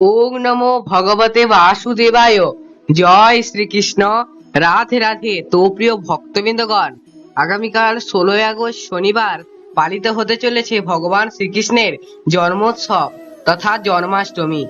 ওং নমো ভগবতে বাসুদেবায়। জয় শ্রীকৃষ্ণ। রাধে রাধে। তো প্রিয় ভক্তবৃন্দগণ, আগামীকাল ষোলোই আগস্ট শনিবার পালিত হতে চলেছে ভগবান শ্রীকৃষ্ণের জন্মোৎসব তথা জন্মাষ্টমী,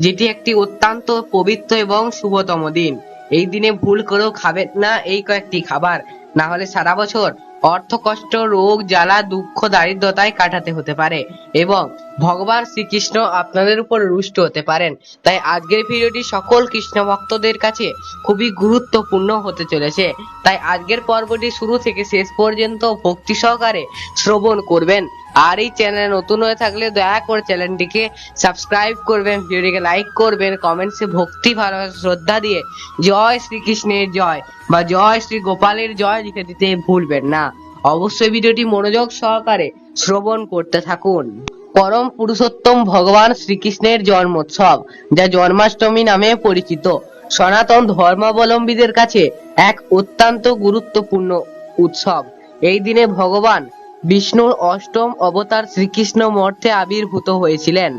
যেটি একটি অত্যন্ত পবিত্র এবং শুভতম দিন। এই দিনে ভুল করেও খাবেন না এই কয়েকটি খাবার। না হলে সারা বছর অর্থ কষ্ট, রোগ, জ্বালা, দুঃখ, দারিদ্রতায় কাটাতে হতে পারে এবং ভগবান শ্রীকৃষ্ণ আপনাদের উপর রুষ্ট হতে পারেন। তাই আজকের ভিডিওটি সকল কৃষ্ণ ভক্তদের কাছে খুবই গুরুত্বপূর্ণ হতে চলেছে। তাই আজকের পর্বটি শুরু থেকে শেষ পর্যন্ত ভক্তি সহকারে শ্রবণ করবেন। আর এই চ্যানেলে নতুন হয়ে থাকলে দয়া করে চ্যানেলটিকে সাবস্ক্রাইব করবেন, ভিডিওটিকে লাইক করবেন, কমেন্টসে ভক্তি, ভালোবাসা, শ্রদ্ধা দিয়ে জয় শ্রীকৃষ্ণের জয় বা জয় শ্রী গোপালের জয় লিখে দিতে ভুলবেন না। অবশ্যই ভিডিওটি মনোযোগ সহকারে শ্রবণ করতে থাকুন। পরম পুরুষোত্তম ভগবান শ্রীকৃষ্ণের জন্মোৎসব, যা জন্মাষ্টমী নামে পরিচিত। সনাতন ধর্মাবলম্বীদের কাছে এক অত্যন্ত গুরুত্বপূর্ণ উৎসব। এই দিনে ভগবান বিষ্ণুর অষ্টম অবতার শ্রীকৃষ্ণ মর্তে আবির্ভূত হয়েছিলেন।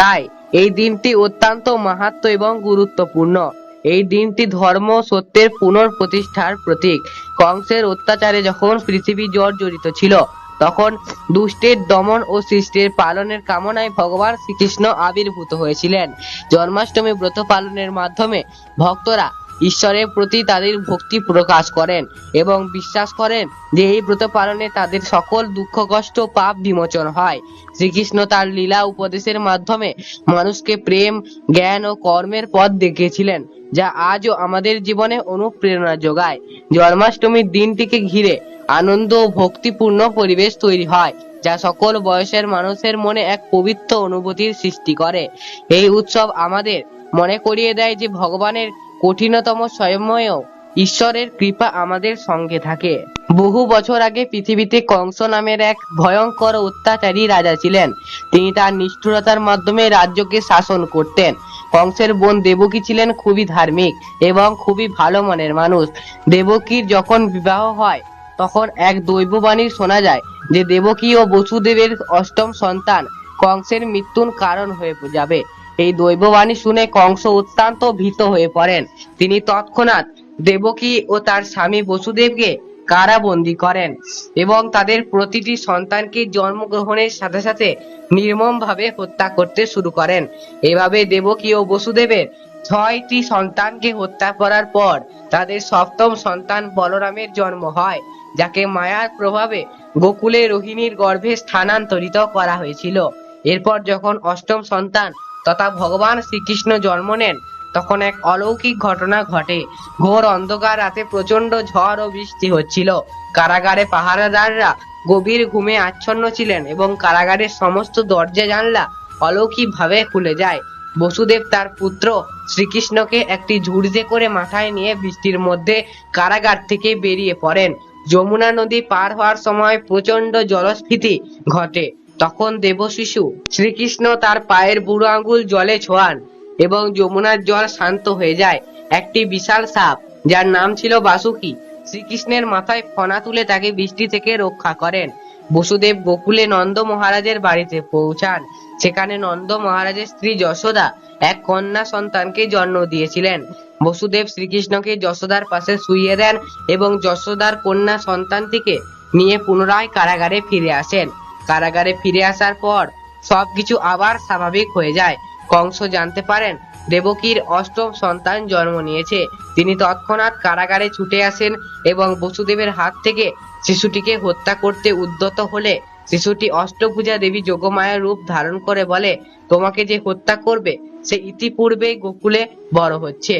তাই এই দিনটি অত্যন্ত মাহাত্ম এবং গুরুত্বপূর্ণ। এই দিনটি ধর্ম সত্যের পুনঃপ্রতিষ্ঠার প্রতীক। কংসের অত্যাচারে যখন পৃথিবী জর্জরিত ছিল, তখন দুষ্টের দমন ও সৃষ্টির পালনের কামনায় ভগবান শ্রীকৃষ্ণ আবির্ভূত হয়েছিলেন। জন্মাষ্টমী ব্রত পালনের মাধ্যমে ভক্তরা ঈশ্বরের প্রতি তাদের ভক্তি প্রকাশ করেন এবং বিশ্বাস করেন যে এই ব্রত পালনে তাদের সকল দুঃখ, কষ্ট, পাপ বিমোচন হয়। শ্রীকৃষ্ণ তার লীলা উপদেশের মাধ্যমে মানুষকে প্রেম, জ্ঞান ও কর্মের পথ দেখিয়েছিলেন, যা আজও আমাদের জীবনে অনুপ্রেরণা যোগায়। জন্মাষ্টমীর দিনটিকে ঘিরে আনন্দ ও ভক্তিপূর্ণ পরিবেশ তৈরি হয়, যা সকল বয়সের মানুষের মনে এক পবিত্র অনুভূতির সৃষ্টি করে। এই উৎসব আমাদের মনে করিয়ে দেয় যে ভগবানের কঠিনতম সময়েও ঈশ্বরের কৃপা আমাদের সঙ্গে থাকে। বহু বছর আগে পৃথিবীতে কংস নামের এক ভয়ঙ্কর অত্যাচারী রাজা ছিলেন। তিনি তার নিষ্ঠুরতার মাধ্যমে রাজ্যকে শাসন করতেন। কংসের বোন দেবকী ছিলেন খুবই ধার্মিক এবং খুবই ভালো মনের মানুষ। দেবকীর যখন বিবাহ হয়, তখন এক দৈববাণী শোনা যায় যে দেবকী ও বসুদেবের অষ্টম সন্তান কংসের মৃত্যুর কারণ হয়ে যাবে। এই দৈববাণী শুনে কংস অত্যন্ত ভীত হয়ে পড়েন। তিনি তৎক্ষণাৎ দেবকী ও তার স্বামী বসুদেবকে কারাবন্দী করেন এবং তাদের প্রতিটি সন্তানকে জন্মগ্রহণের সাথে সাথে নির্মমভাবে হত্যা করতে শুরু করেন। এভাবে দেবকী ও বসুদেবের ছয়টি সন্তানকে হত্যা করার পর তাদের সপ্তম সন্তান বলরামের জন্ম হয়, যাকে মায়ার প্রভাবে গোকুলে রোহিণীর গর্ভে স্থানান্তরিত করা হয়েছিল। এরপর যখন অষ্টম সন্তান তথা ভগবান শ্রীকৃষ্ণ জন্ম নেন, তখন এক অলৌকিক ঘটনা ঘটে। ঘোর অন্ধকার রাতে প্রচণ্ড ঝড় ও বৃষ্টি হচ্ছিল। কারাগারে পাহারাদাররা গভীর ঘুমে আচ্ছন্ন ছিলেন এবং কারাগারের সমস্ত দরজা জানলা অলৌকিক ভাবে খুলে যায়। বসুদেব তার পুত্র শ্রীকৃষ্ণকে একটি ঝুড়িতে করে মাথায় নিয়ে বৃষ্টির মধ্যে কারাগার থেকে বেরিয়ে পড়েন। যমুনা নদী পার হওয়ার সময় প্রচণ্ড জলস্ফীতি ঘটে। তখন দেবশিশু শ্রীকৃষ্ণ তার পায়ের বুড়ো আঙ্গুল জলে ছোঁয়ান এবং যমুনার জল শান্ত হয়ে যায়। একটি বিশাল সাপ, যার নাম ছিল বাসুকি, শ্রীকৃষ্ণের মাথায় ফনা তুলে তাকে বৃষ্টি থেকে রক্ষা করেন। বসুদেব গোকুলে নন্দ মহারাজের বাড়িতে পৌঁছান। সেখানে নন্দ মহারাজের স্ত্রী যশোদা এক কন্যা সন্তানকে জন্ম দিয়েছিলেন। বসুদেব শ্রীকৃষ্ণকে যশোদার পাশে শুইয়ে দেন এবং যশোদার কন্যা সন্তানটিকে নিয়ে পুনরায় কারাগারে ফিরে আসেন। কারাগারে ফিরে আসার পর সবকিছু আবার স্বাভাবিক হয়ে যায়। কংস জানতে পারেন, দেবকীর অষ্টম সন্তান জন্ম নিয়েছে। তিনি তৎক্ষণাৎ কারাগারে ছুটে আসেন এবং বসুদেবের হাত থেকে শিশুটিকে হত্যা করতে উদ্যত হলে শিশুটি অষ্টভুজা দেবী যোগমায়া রূপ ধারণ করে বলে, তোমাকে যে হত্যা করবে, সে ইতিপূর্বে গোকুলে বড় হচ্ছে।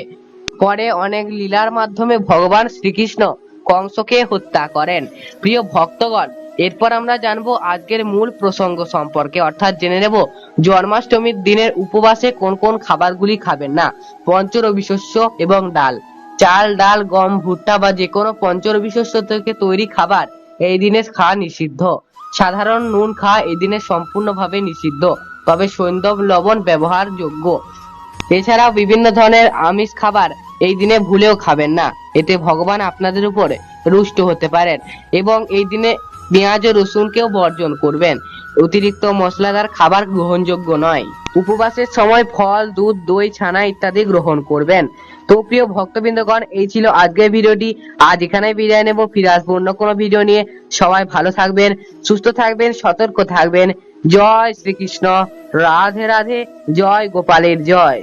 পরে অনেক লীলার মাধ্যমে ভগবান শ্রীকৃষ্ণ কংসকে হত্যা করেন। প্রিয় ভক্তগণ এরপর আমরা জানব আজকের মূল প্রসঙ্গ সম্পর্কে। অর্থাৎ জেনে নেব জন্মাষ্টমীর দিনের উপবাসে কোন কোন খাবারগুলি খাবেন না। পঞ্চরবি শস্য এবং ডাল। চাল, ডাল, গম, ভুট্টা বা যে কোনো পঞ্চরবি শস্য থেকে তৈরি খাবার এই দিনে খাওয়া নিষিদ্ধ। সাধারণ নুন খাওয়া এই দিনে সম্পূর্ণভাবে নিষিদ্ধ। তবে সৈন্দব লবণ ব্যবহারযোগ্য। এছাড়াও বিভিন্ন ধরনের আমিষ খাবার এই দিনে ভুলেও খাবেন না। এতে ভগবান আপনাদের উপরে রুষ্ট হতে পারেন এবং এই দিনে পেঁয়াজ ও রসুনকেও বর্জন করবেন। অতিরিক্ত মশলাদার খাবার গ্রহণযোগ্য নয়। উপবাসের সময় ফল, দুধ, দই, ছানা ইত্যাদি গ্রহণ করবেন। তো প্রিয় ভক্তবৃন্দগণ, এই ছিল আজকের ভিডিওটি। আজ এখানে বিদায় নেব। ফিরে আসব অন্য কোনো ভিডিও নিয়ে। সবাই ভালো থাকবেন, সুস্থ থাকবেন, সতর্ক থাকবেন। জয় শ্রীকৃষ্ণ। রাধে রাধে। জয় গোপালের জয়।